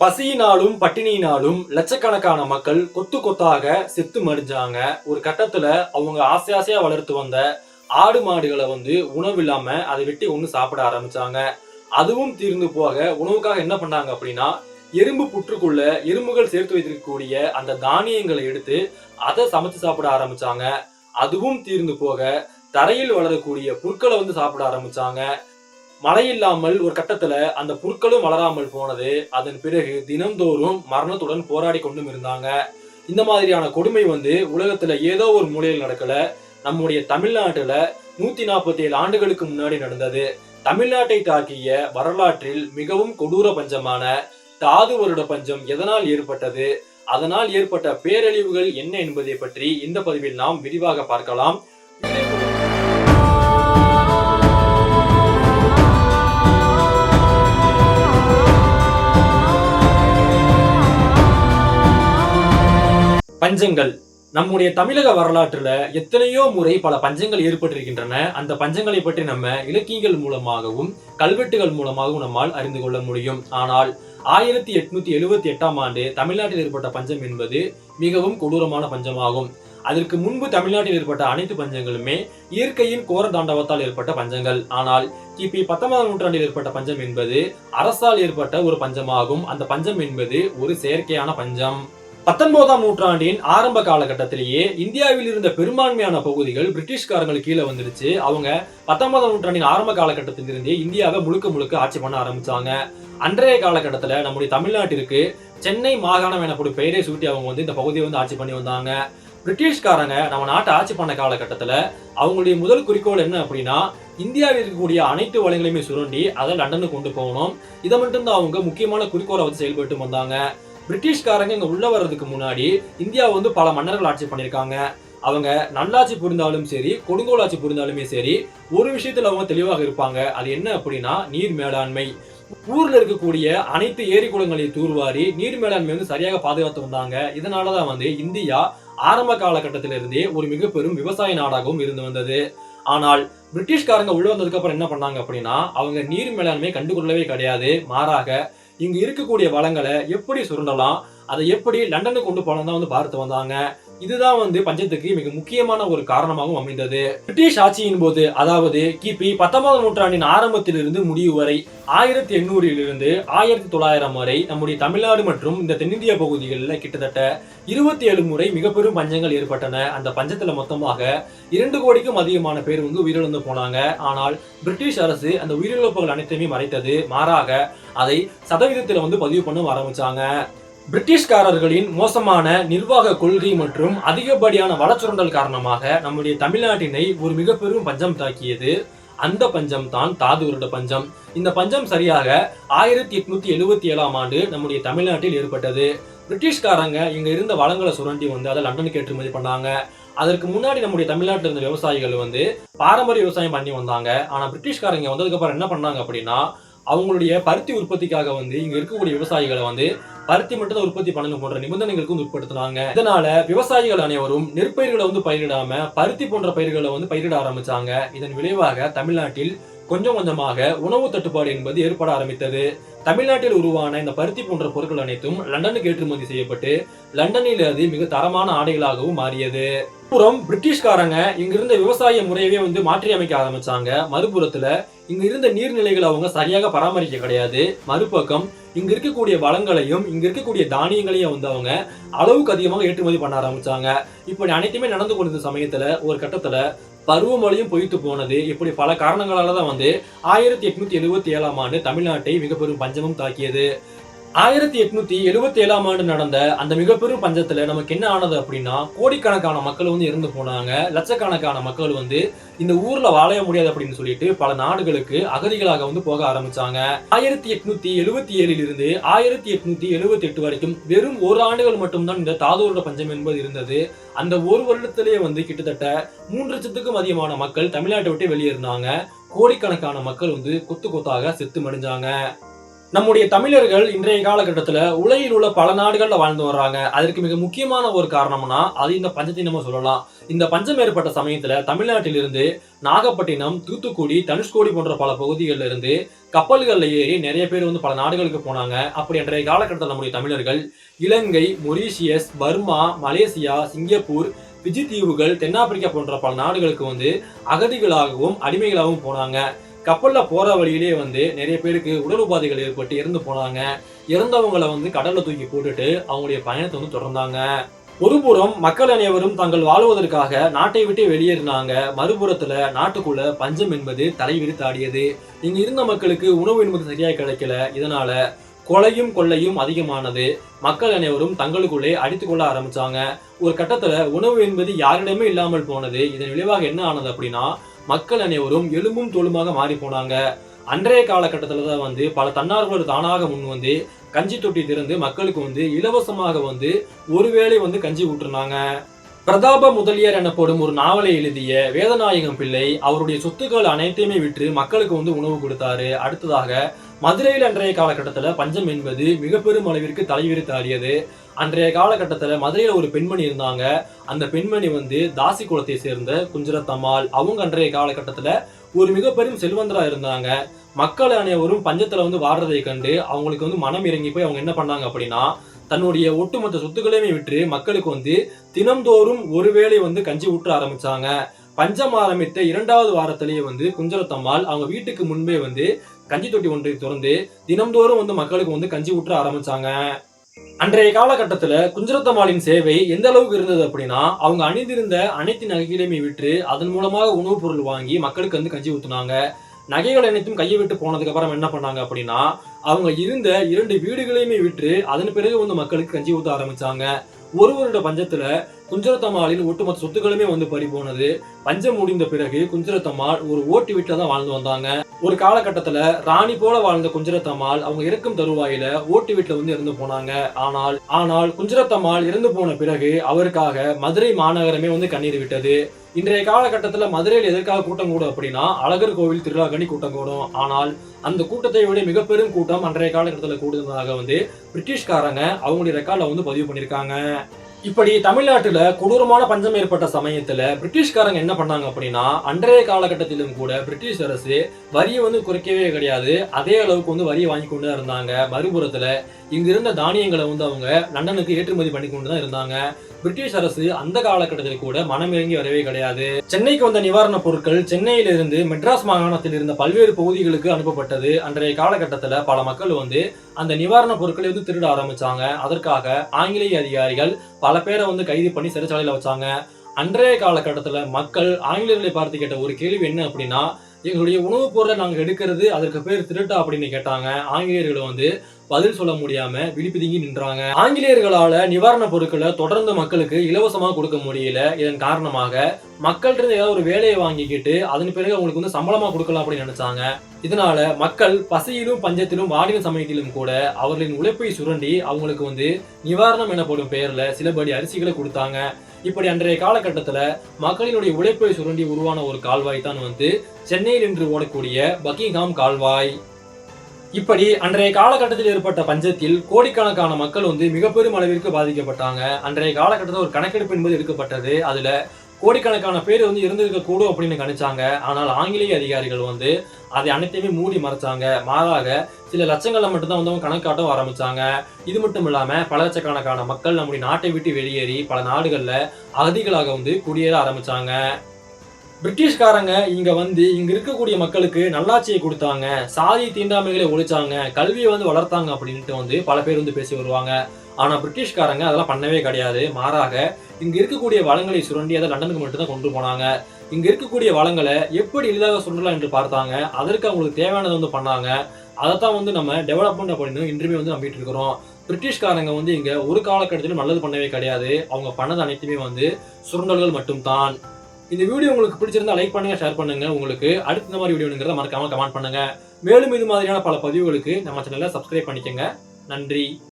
பசியினாலும் பட்டினியினாலும் லட்சக்கணக்கான மக்கள் கொத்து கொத்தாக செத்து மடிஞ்சாங்க. ஒரு கட்டத்துல அவங்க ஆசை ஆசையா வளர்த்து வந்த ஆடு மாடுகளை வந்து உணவு இல்லாம அதை வெட்டி ஒன்று சாப்பிட ஆரம்பிச்சாங்க. அதுவும் தீர்ந்து போக உணவுக்காக என்ன பண்ணாங்க அப்படின்னா எறும்பு புற்றுக்குள்ள எறும்புகள் சேர்த்து வைத்திருக்கக்கூடிய அந்த தானியங்களை எடுத்து அதை சமைச்சு சாப்பிட ஆரம்பிச்சாங்க. அதுவும் தீர்ந்து போக தரையில் வளரக்கூடிய புற்களை வந்து சாப்பிட ஆரம்பிச்சாங்க. மழை இல்லாமல் ஒரு கட்டத்துல அந்த புற்களும் வளராமல் போனது. அதன் பிறகு தினந்தோறும் மரணத்துடன் போராடி கொண்டும் இருந்தாங்க. இந்த மாதிரியான கொடுமை வந்து உலகத்துல ஏதோ ஒரு மூலையில் நடக்கல. நம்முடைய தமிழ்நாட்டுல நூத்தி நாற்பத்தி ஏழு ஆண்டுகளுக்கு முன்னாடி நடந்தது. தமிழ்நாட்டை தாக்கிய வரலாற்றில் மிகவும் கொடூர பஞ்சமான தாது வருட பஞ்சம் எதனால் ஏற்பட்டது? அதனால் ஏற்பட்ட பேரழிவுகள் என்ன என்பதை பற்றி இந்த பதிவில் நாம் விரிவாக பார்க்கலாம். பஞ்சங்கள். நம்முடைய தமிழக வரலாற்றுல எத்தனையோ முறை பல பஞ்சங்கள் ஏற்பட்டிருக்கின்றன. அந்த பஞ்சங்களை பற்றி நம்ம இலக்கியங்கள் மூலமாகவும் கல்வெட்டுகள் மூலமாகவும் நம்மால் அறிந்து கொள்ள முடியும். ஆனால் ஆயிரத்தி எட்நூத்தி எழுபத்தி எட்டாம் ஆண்டு தமிழ்நாட்டில் ஏற்பட்ட பஞ்சம் என்பது மிகவும் கொடூரமான பஞ்சமாகும். அதற்கு முன்பு தமிழ்நாட்டில் ஏற்பட்ட அனைத்து பஞ்சங்களுமே இயற்கையின் கோர தாண்டவத்தால் ஏற்பட்ட பஞ்சங்கள். ஆனால் கிபி பத்தொன்பதாம் நூற்றாண்டில் ஏற்பட்ட பஞ்சம் என்பது அரசால் ஏற்பட்ட ஒரு பஞ்சமாகும். அந்த பஞ்சம் என்பது ஒரு செயற்கையான பஞ்சம். பத்தொன்பதாம் நூற்றாண்டின் ஆரம்ப காலகட்டத்திலேயே இந்தியாவில் இருந்த பெரும்பான்மையான பகுதிகள் பிரிட்டிஷ்காரங்களுக்கு கீழே வந்துருச்சு. அவங்க பத்தொன்பதாம் நூற்றாண்டின் ஆரம்ப காலகட்டத்திலிருந்தே இந்தியாவை முழுக்க முழுக்க ஆட்சி பண்ண ஆரம்பிச்சாங்க. அன்றைய காலகட்டத்தில் நம்முடைய தமிழ்நாட்டிற்கு சென்னை மாகாணம் எனப்படும் பெயரை சூட்டி அவங்க வந்து இந்த பகுதியை வந்து ஆட்சி பண்ணி வந்தாங்க. பிரிட்டிஷ்காரங்க நம்ம நாட்டை ஆட்சி பண்ண காலகட்டத்தில் அவங்களுடைய முதல் குறிக்கோள் என்ன அப்படின்னா இந்தியாவில் இருக்கக்கூடிய அனைத்து வளங்களையுமே சுரண்டி அதை லண்டனுக்கு கொண்டு போகணும். இதை மட்டும்தான் அவங்க முக்கியமான குறிக்கோளை வச்சு செயல்பட்டு வந்தாங்க. பிரிட்டிஷ்காரங்க இங்கே உள்ள வர்றதுக்கு முன்னாடி இந்தியா வந்து பல மன்னர்கள் ஆட்சி பண்ணியிருக்காங்க. அவங்க நல்லாட்சி புரிந்தாலும் சரி கொடுங்கோலாட்சி புரிந்தாலுமே சரி ஒரு விஷயத்தில் அவங்க தெளிவாக இருப்பாங்க. அது என்ன அப்படின்னா நீர் மேலாண்மை. ஊர்ல இருக்கக்கூடிய அனைத்து ஏரி குளங்களை தூர்வாரி நீர் மேலாண்மை வந்து சரியாக பாதுகாத்து வந்தாங்க. இதனாலதான் வந்து இந்தியா ஆரம்ப காலகட்டத்திலிருந்தே ஒரு மிக பெரும் விவசாய நாடாகவும் இருந்து வந்தது. ஆனால் பிரிட்டிஷ்காரங்க உள்ள வந்ததுக்கு அப்புறம் என்ன பண்ணாங்க அப்படின்னா அவங்க நீர் மேலாண்மை கண்டுகொள்ளவே கிடையாது. மாறாக இங்க இருக்கக்கூடிய வளங்களை எப்படி சுருண்டலாம் அதை எப்படி லண்டனுக்கு கொண்டு போகலாம் தான் வந்து பார்த்து வந்தாங்க. இதுதான் வந்து பஞ்சத்துக்கு மிக முக்கியமான ஒரு காரணமாகவும் அமைந்தது. பிரிட்டிஷ் ஆட்சியின் போது அதாவது கிபி பத்தொன்பதாம் நூற்றாண்டின் ஆரம்பத்திலிருந்து முடிவு வரை ஆயிரத்தி எண்ணூறிலிருந்து ஆயிரத்தி தொள்ளாயிரம் வரை நம்முடைய தமிழ்நாடு மற்றும் இந்த தென்னிந்திய பகுதிகளில் கிட்டத்தட்ட இருபத்தி ஏழு முறை மிக பெரும் பஞ்சங்கள் ஏற்பட்டன. அந்த பஞ்சத்தில் மொத்தமாக இரண்டு கோடிக்கும் அதிகமான பேர் வந்து உயிரிழந்து போனாங்க. ஆனால் பிரிட்டிஷ் அரசு அந்த உயிரிழப்புகள் அனைத்தையுமே மறைத்தது. மாறாக அதை சதவீதத்தில் வந்து பதிவு பண்ண ஆரம்பிச்சாங்க. பிரிட்டிஷ்காரர்களின் மோசமான நிர்வாக கொள்கை மற்றும் அதிகப்படியான வளச்சுரண்டல் காரணமாக நம்முடைய தமிழ்நாட்டினை ஒரு மிக பெரும் பஞ்சம் தாக்கியது. அந்த பஞ்சம் தான் தாதுவருட பஞ்சம். இந்த பஞ்சம் சரியாக ஆயிரத்தி எட்நூத்தி எழுபத்தி ஏழாம் ஆண்டு நம்முடைய தமிழ்நாட்டில் ஏற்பட்டது. பிரிட்டிஷ்காரங்க இங்க இருந்த வளங்களை சுரண்டி வந்து அதை லண்டனுக்கு ஏற்றுமதி பண்ணாங்க. அதற்கு முன்னாடி நம்முடைய தமிழ்நாட்டில் இருந்த விவசாயிகள் வந்து பாரம்பரிய விவசாயம் பண்ணி வந்தாங்க. ஆனா பிரிட்டிஷ்காரங்க வந்ததுக்கு அப்புறம் என்ன பண்ணாங்க அப்படின்னா அவங்களுடைய பருத்தி உற்பத்திக்காக வந்து இங்க இருக்கக்கூடிய விவசாயிகளை வந்து பருத்தி மட்டும் தான் உற்பத்தி பண்ணணும் போன்ற நிபந்தனைகளுக்கு வந்து உட்படுத்தினாங்க. இதனால விவசாயிகள் அனைவரும் நெற்பயிர்களை வந்து பயிரிடாம பருத்தி போன்ற பயிர்களை வந்து பயிரிட ஆரம்பிச்சாங்க. இதன் விளைவாக தமிழ்நாட்டில் கொஞ்சம் கொஞ்சமாக உணவு தட்டுப்பாடு என்பது ஏற்பட ஆரம்பித்தது. தமிழ்நாட்டில் உருவான இந்த பருத்தி போன்ற பொருட்கள் அனைத்தும் லண்டனுக்கு ஏற்றுமதி செய்யப்பட்டு லண்டனில் அது மிக தரமான ஆடைகளாகவும் மாறியது. புறம் பிரிட்டிஷ்காரங்க இங்க இருந்த விவசாய முறையவே வந்து மாற்றி அமைக்க ஆரம்பிச்சாங்க. மறுபுறத்துல இங்க இருந்த நீர்நிலைகளை அவங்க சரியாக பராமரிக்க கிடையாது. மறுபக்கம் இங்க இருக்கக்கூடிய வளங்களையும் இங்க இருக்கக்கூடிய தானியங்களையும் வந்து அவங்க அளவுக்கு அதிகமாக ஏற்றுமதி பண்ண ஆரம்பிச்சாங்க. இப்படி அனைத்துமே நடந்து கொண்டிருந்த சமயத்துல ஒரு கட்டத்துல பருவமழையும் பொய்த்து போனது. இப்படி பல காரணங்களால தான் வந்து ஆயிரத்தி எட்நூத்தி எழுபத்தி ஏழாம் ஆண்டு தமிழ்நாட்டை மிக பெரும் பஞ்சமும் தாக்கியது. ஆயிரத்தி எட்நூத்தி எழுபத்தி ஏழாம் ஆண்டு நடந்த அந்த மிக பெரும் பஞ்சத்துல நமக்கு என்ன ஆனது அப்படின்னா கோடிக்கணக்கான மக்கள் வந்து இறந்து போனாங்க. லட்சக்கணக்கான மக்கள் வந்து இந்த ஊர்ல வாழ முடியாது அப்படின்னு சொல்லிட்டு பல நாடுகளுக்கு அகதிகளாக வந்து போக ஆரம்பிச்சாங்க. ஆயிரத்தி எட்நூத்தி எழுபத்தி ஏழில் இருந்து ஆயிரத்தி எட்நூத்தி எழுபத்தி எட்டு வரைக்கும் வெறும் ஒரு ஆண்டுகள் மட்டும்தான் இந்த தாதூரோட பஞ்சம் என்பது இருந்தது. அந்த ஒரு வருடத்திலேயே வந்து கிட்டத்தட்ட மூன்று லட்சத்துக்கும் அதிகமான மக்கள் தமிழ்நாட்டை விட்டு வெளியேறினாங்க. கோடிக்கணக்கான மக்கள் வந்து கொத்து கொத்தாக செத்து மடிஞ்சாங்க. நம்முடைய தமிழர்கள் இன்றைய காலகட்டத்தில் உலகில் உள்ள பல நாடுகளில் வாழ்ந்து வர்றாங்க. அதற்கு மிக முக்கியமான ஒரு காரணம்னா அது இந்த பஞ்சத்தை நம்ம சொல்லலாம். இந்த பஞ்சம் ஏற்பட்ட சமயத்தில் தமிழ்நாட்டிலிருந்து நாகப்பட்டினம் தூத்துக்குடி தனுஷ்கோடி போன்ற பல பகுதிகளில் இருந்து கப்பல்களில் ஏறி நிறைய பேர் வந்து பல நாடுகளுக்கு போனாங்க. அப்படி அன்றைய காலகட்டத்தில் நம்முடைய தமிழர்கள் Ilangai Mauritius Burma Malaysia Singapore Fiji தீவுகள் தென்னாப்பிரிக்கா போன்ற பல நாடுகளுக்கு வந்து அகதிகளாகவும் அடிமைகளாகவும் போனாங்க. கப்பலில் போகிற வழியிலே வந்து நிறைய பேருக்கு உடல் உபாதைகள் ஏற்பட்டு இறந்து போனாங்க. இறந்தவங்களை வந்து கடலில் தூக்கி போட்டுட்டு அவங்களுடைய பயணத்தை வந்து தொடர்ந்தாங்க. ஒருபுறம் மக்கள் அனைவரும் தங்கள் வாழ்வதற்காக நாட்டை விட்டு வெளியேறினாங்க. மறுபுறத்துல நாட்டுக்குள்ள பஞ்சம் என்பது தலைவிரித்தாடியது. இங்க இருந்த மக்களுக்கு உணவு என்பது சரியா கிடைக்கல. இதனால கொலையும் கொள்ளையும் அதிகமானது. மக்கள் அனைவரும் தங்களுக்குள்ளே அடித்துக்கொள்ள ஆரம்பிச்சாங்க. ஒரு கட்டத்துல உணவு என்பது யாரிடமே இல்லாமல் போனது. இதன் விளைவாக என்ன ஆனது அப்படின்னா மக்கள் அனைவரும் எலும்பும் தோலுமாக மாறி போனாங்க. அன்றைய காலகட்டத்தில் தான் வந்து பல தன்னார்வலர் தானாக முன் வந்து கஞ்சி தொட்டி திறந்து மக்களுக்கு வந்து இலவசமாக வந்து ஒருவேளை வந்து கஞ்சி ஊற்றுனாங்க. பிரதாப முதலியார் எனப்படும் ஒரு நாவலை எழுதிய வேதநாயகம் பிள்ளை அவருடைய சொத்துக்கள் அனைத்தையுமே விற்று மக்களுக்கு வந்து உணவு கொடுத்தாரு. அடுத்ததாக மதுரையில் அன்றைய காலகட்டத்தில் பஞ்சம் என்பது மிக பெரும் அளவிற்கு தலைவிரித்தாடியது அன்றைய காலகட்டத்தில் மதுரையில் ஒரு பெண்மணி இருந்தாங்க. அந்த பெண்மணி வந்து தாசி குலத்தை சேர்ந்த குஞ்சரத்தம்மாள். அவங்க அன்றைய காலகட்டத்தில் ஒரு மிக பெரும் செல்வந்தராக இருந்தாங்க. மக்கள் அனைவரும் பஞ்சத்தில் வந்து வாடுறதை கண்டு அவங்களுக்கு வந்து மனம் இறங்கி போய் அவங்க என்ன பண்ணாங்க அப்படின்னா தன்னுடைய ஒட்டுமொத்த சொத்துக்களையுமே விற்று மக்களுக்கு வந்து தினம்தோறும் ஒருவேளை வந்து கஞ்சி ஊற்ற ஆரம்பிச்சாங்க. பஞ்சம் ஆரம்பித்த இரண்டாவது வாரத்திலேயே வந்து குஞ்சரத்தம்மாள் அவங்க வீட்டுக்கு முன்பே வந்து கஞ்சி தொட்டி ஒன்றை திறந்து தினம்தோறும் வந்து மக்களுக்கு வந்து கஞ்சி ஊற்ற ஆரம்பிச்சாங்க. அன்றைய காலகட்டத்துல குஞ்சரத்தம்மாளின் சேவை எந்த அளவுக்கு இருந்தது அப்படின்னா அவங்க அணிந்திருந்த அனைத்து நகைகளையுமே விற்று அதன் மூலமாக உணவுப் பொருள் வாங்கி மக்களுக்கு வந்து கஞ்சி ஊத்துனாங்க. நகைகள் அனைத்தும் கையை விட்டு போனதுக்கு அப்புறம் என்ன பண்ணாங்க அப்படின்னா அவங்க இருந்த இரண்டு வீடுகளையுமே விற்று அதன் பிறகு வந்து மக்களுக்கு கஞ்சி ஊத்த ஆரம்பிச்சாங்க. ஒரு வருட பஞ்சத்துல குஞ்சரத்தம்மாளின் ஒட்டுமொத்த சொத்துக்களுமே வந்து பறி போனது. பஞ்சம் முடிந்த பிறகு குஞ்சரத்தம்மாள் ஒரு ஓட்டு வீட்டில் தான் வாழ்ந்து வந்தாங்க. ஒரு காலகட்டத்துல ராணி போல வாழ்ந்த குஞ்சரத்தம்மாள் அவங்க இறக்கும் தருவாயில ஓட்டு வீட்டுல வந்து இறந்து போனாங்க. ஆனால் ஆனால் குஞ்சரத்தம்மாள் இறந்து போன பிறகு அவருக்காக மதுரை மாநகரமே வந்து கண்ணீர் விட்டது. இன்றைய காலகட்டத்துல மதுரையில் எதற்காக கூட்டம் கூடும் அப்படின்னா அழகர் கோவில் திருவிழாக்கணி கூட்டம் கூடும். ஆனால் அந்த கூட்டத்தை விட மிக பெரும் கூட்டம் அன்றைய காலகட்டத்தில் கூடுதலாக வந்து பிரிட்டிஷ்காரங்க அவங்களுடைய ரெக்கார்டில் வந்து பதிவு பண்ணியிருக்காங்க. இப்படி தமிழ்நாட்டில் கொடூரமான பஞ்சம் ஏற்பட்ட சமயத்தில் பிரிட்டிஷ்காரங்க என்ன பண்ணாங்க அப்படின்னா அன்றைய காலகட்டத்திலும் கூட பிரிட்டிஷ் அரசு வரியை வந்து குறைக்கவே கிடையாது. அதே அளவுக்கு வந்து வரியை வாங்கி கொண்டு தான் இருந்தாங்க. மறுபுறத்தில் இங்கிருந்த தானியங்களை வந்து அவங்க லண்டனுக்கு ஏற்றுமதி பண்ணி கொண்டு தான் இருந்தாங்க. பிரிட்டிஷ் அரசு அந்த காலகட்டத்தில் கூட மனமிறங்கி வரவே கிடையாது. சென்னைக்கு வந்த நிவாரணப் பொருட்கள் சென்னையிலிருந்து மெட்ராஸ் மாகாணத்தில் இருந்த பல்வேறு பகுதிகளுக்கு அனுப்பப்பட்டது. அன்றைய காலகட்டத்தில் பல மக்கள் வந்து அந்த நிவாரணப் பொருட்களை வந்து திருட ஆரம்பிச்சாங்க. அதற்காக ஆங்கிலேய அதிகாரிகள் பல பேரை வந்து கைது பண்ணி சிறைச்சாலையில வச்சாங்க. அன்றைய காலகட்டத்தில் மக்கள் ஆங்கிலேயர்களை பார்த்து கேட்ட ஒரு கேள்வி என்ன அப்படின்னா எங்களுடைய உணவுப் பொருளை நாங்கள் எடுக்கிறது அதற்கு பேர் திருட்டா அப்படின்னு கேட்டாங்க. ஆங்கிலேயர்கள் வந்து பதில் சொல்ல முடியாம விழிப்புதுங்கி நின்றாங்க. ஆங்கிலேயர்களால நிவாரணப் பொருட்களை தொடர்ந்து மக்களுக்கு இலவசமா கொடுக்க முடியல. இதன் காரணமாக மக்கள்கிட்ட இருந்து ஏதாவது ஒரு வேலையை வாங்கிக்கிட்டு அதன் பிறகு அவங்களுக்கு வந்து சம்பளமா கொடுக்கலாம் அப்படின்னு நினைச்சாங்க. இதனால மக்கள் பசியிலும் பஞ்சத்திலும் வாடின சமயத்திலும் கூட அவர்களின் உழைப்பை சுரண்டி அவங்களுக்கு வந்து நிவாரணம் எனப்படும் பெயர்ல சிலபடி அரிசிகளை கொடுத்தாங்க. இப்படி அன்றைய காலகட்டத்துல மக்களினுடைய உழைப்பை சுரண்டி உருவான ஒரு கால்வாய் தான் வந்து சென்னையில் இன்று ஓடக்கூடிய பக்கிங்ஹாம் கால்வாய். இப்படி அன்றைய காலகட்டத்தில் ஏற்பட்ட பஞ்சத்தில் கோடிக்கணக்கான மக்கள் வந்து மிக பெரும் அளவிற்கு பாதிக்கப்பட்டாங்க. அன்றைய காலகட்டத்தில் ஒரு கணக்கெடுப்பு என்பது எடுக்கப்பட்டது. அதுல கோடிக்கணக்கான பேர் வந்து இருந்திருக்க கூடும் அப்படின்னு கணிச்சாங்க. ஆனால் ஆங்கிலேய அதிகாரிகள் வந்து அதை அனைத்தையுமே மூடி மறைச்சாங்க. மாறாக சில லட்சங்களில் மட்டும்தான் வந்து அவங்க கணக்காட்டம் ஆரம்பிச்சாங்க. இது மட்டும் இல்லாம பல லட்சக்கணக்கான மக்கள் நம்முடைய நாட்டை விட்டு வெளியேறி பல நாடுகள்ல அகதிகளாக வந்து குடியேற ஆரம்பிச்சாங்க. பிரிட்டிஷ்காரங்க இங்க வந்து இங்க இருக்கக்கூடிய மக்களுக்கு நல்லாட்சியை கொடுத்தாங்க. சாதி தீண்டாமைகளை ஒழிச்சாங்க. கல்வியை வந்து வளர்த்தாங்க அப்படின்ட்டு வந்து பல பேர் வந்து பேசி வருவாங்க. ஆனா பிரிட்டிஷ்காரங்க அதெல்லாம் பண்ணவே கிடையாது. மாறாக இங்க இருக்கக்கூடிய வளங்களை சுரண்டி அதை லண்டனுக்கு மட்டும்தான் கொண்டு போனாங்க. இங்க இருக்கக்கூடிய வளங்களை எப்படி எளிதாக சுரண்டலாம் என்று பார்த்தாங்க. அதற்கு அவங்களுக்கு தேவையானதை வந்து பண்ணாங்க. அதைத்தான் வந்து நம்ம டெவலப்மெண்ட் அப்படின்னு இன்றுமே வந்து நம்பிட்டு இருக்கிறோம். பிரிட்டிஷ்காரங்க வந்து இங்க ஒரு காலகட்டத்திலும் நல்லது பண்ணவே கிடையாது. அவங்க பண்ணது அனைத்துமே வந்து சுரண்டல்கள் மட்டும்தான். இந்த வீடியோ உங்களுக்கு பிடிச்சிருந்தா லைக் பண்ணுங்க ஷேர் பண்ணுங்க. உங்களுக்கு அடுத்த இந்த மாதிரி வீடியோங்கிறத மறக்காம கமெண்ட் பண்ணுங்க. மேலும் இது மாதிரியான பல பதிவுகளுக்கு நம்ம சேனலை சப்ஸ்கிரைப் பண்ணிக்கங்க. நன்றி.